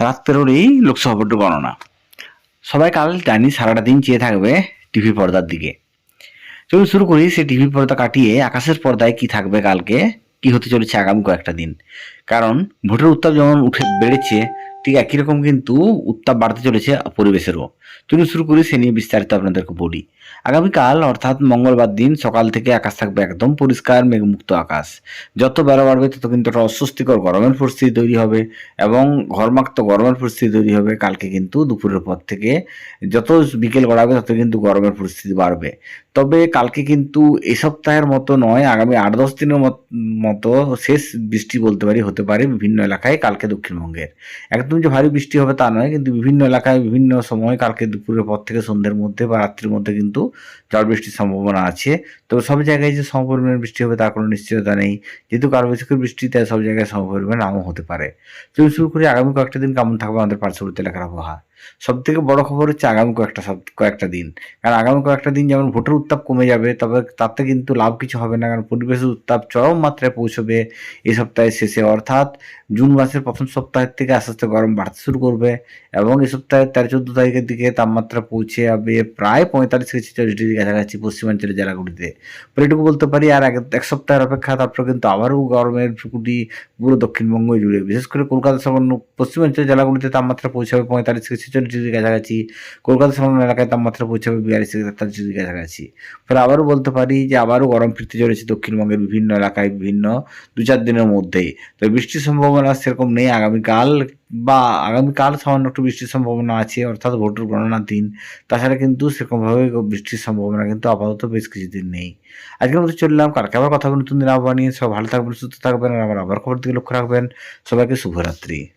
রাত এই লোকসভা গণনা। সবাই কাল জানি সারাটা দিন চেয়ে থাকবে টিভি পর্দার দিকে। চলুন শুরু করি সে টিভি পর্দা কাটিয়ে আকাশের পর্দায় কি থাকবে কালকে, কি হতে চলেছে আগামী কয়েকটা দিন। কারণ ভোটের উত্তাপ যেমন উঠে বেড়েছে ঠিক একই রকম কিন্তু উত্তাপ বাড়তে চলেছে পরিবেশেরও। চলুন শুরু করি, সে নিয়ে বিস্তারিত আপনাদেরকে বলি। আগামীকাল, অর্থাৎ মঙ্গলবার দিন, সকাল থেকে আকাশ থাকবে একদম পরিষ্কার, মেঘমুক্ত আকাশ। যত বেলা বাড়বে, তত কিন্তু একটা অস্বস্তিকর গরমের পরিস্থিতি তৈরি হবে এবং ঘরমাক্ত গরমের পরিস্থিতি তৈরি হবে। কালকে কিন্তু দুপুরের পর থেকে যত বিকেল গড়াবে, তত কিন্তু গরমের পরিস্থিতি বাড়বে। তবে কালকে কিন্তু এ সপ্তাহের মতো নয়, আগামী আট দশ দিনের মতো শেষ বৃষ্টি বলতে পারি, হতে পারে বিভিন্ন এলাকায়, কালকে দক্ষিণবঙ্গের। একদম যে ভারী বৃষ্টি হবে তা নয়, কিন্তু বিভিন্ন এলাকায় বিভিন্ন সময় কালকে দুপুরের পর থেকে সন্ধ্যের মধ্যে বা রাত্রির মধ্যে কিন্তু ঝড় বৃষ্টির সম্ভাবনা আছে। তবে সব জায়গায় যে সমপরিমাণ বৃষ্টি হবে তার কোনো নিশ্চয়তা নেই। যেহেতু কালবৈশাখীর বৃষ্টিতে সব জায়গায় সমপরিমাণ নামও হতে পারে। চলুন শুরু করি। আগামী কয়েকটা দিন কেমন থাকবে আমাদের পার্শ্ববর্তী এলাকার আবহাওয়া? সব থেকে বড় খবর হচ্ছে আগামী কয়েকটা সব, কয়েকটা দিন। কারণ আগামী কয়েকটা দিন যেমন ভোটের উত্তাপ কমে যাবে, তবে তাতে কিন্তু লাভ কিছু হবে না, কারণ পরিবেশের উত্তাপ চরম মাত্রায় পৌঁছবে এই সপ্তাহের শেষে। অর্থাৎ জুন মাসের প্রথম সপ্তাহের থেকে আস্তে আস্তে গরম বাড়তে শুরু করবে এবং এই সপ্তাহের তেরো চোদ্দ তারিখের দিকে তাপমাত্রা পৌঁছে যাবে প্রায় পঁয়তাল্লিশ থেকে ছেচল্লিশ ডিগ্রি কাছাকাছি পশ্চিমাঞ্চলের জেলাগুলিতে। এটুকু বলতে পারি, আর এক সপ্তাহের অপেক্ষা, তারপর কিন্তু আবারও গরমের ছুটি পুরো দক্ষিণবঙ্গ জুড়ে। বিশেষ করে কলকাতা সংলগ্ন পশ্চিমাঞ্চলের জেলাগুলিতে তাপমাত্রা পৌঁছাবে পঁয়তাল্লিশ থেকে ছেচল্লিশ ডিগ্রি কাছাকাছি, কলকাতা সংলগ্ন এলাকায় তাপমাত্রা পৌঁছাবে বিয়াল্লিশ থেকে তেতাল্লিশ ডিগ্রি কাছাকাছি। ফলে আবারও বলতে পারি যে আবারও গরম ফিরতে চলেছে দক্ষিণবঙ্গের বিভিন্ন এলাকায় বিভিন্ন দু চার দিনের মধ্যেই। তো বৃষ্টির সম্ভাবনা সেরকম নেই। আগামীকাল বা আগামীকাল সামান্য একটু বৃষ্টির সম্ভাবনা আছে, অর্থাৎ ভোটের গণনার দিন। তাছাড়া কিন্তু সেরকমভাবে বৃষ্টির সম্ভাবনা কিন্তু আপাতত বেশ কিছুদিন নেই। আজকের মতো চললাম। কালকে আবার কথা হবে নতুন দিন আবহাওয়া নিয়ে। সব ভালো থাকবেন, সুস্থ থাকবেন, আর আমার আবার খবর দিকে লক্ষ্য রাখবেন। সবাইকে শুভরাত্রি।